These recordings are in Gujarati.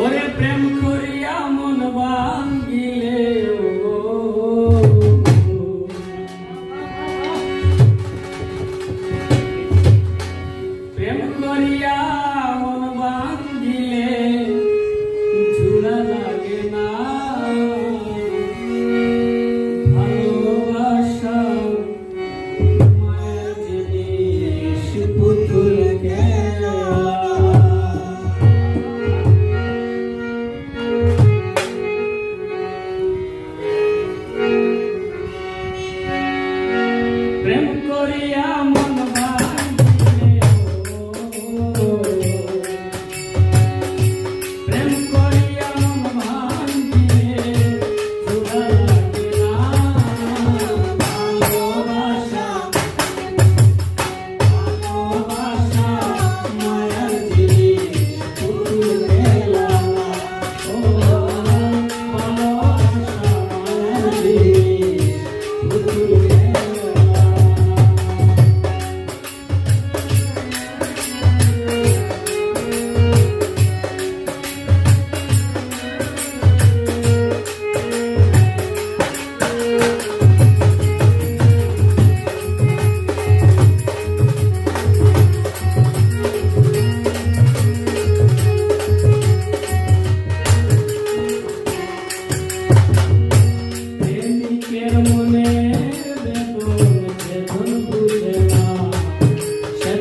ওরে প্রেম করিয়া মন ভাঙ্গিলে প্রেম করিয়া প্রেম করিয়া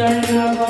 Mr.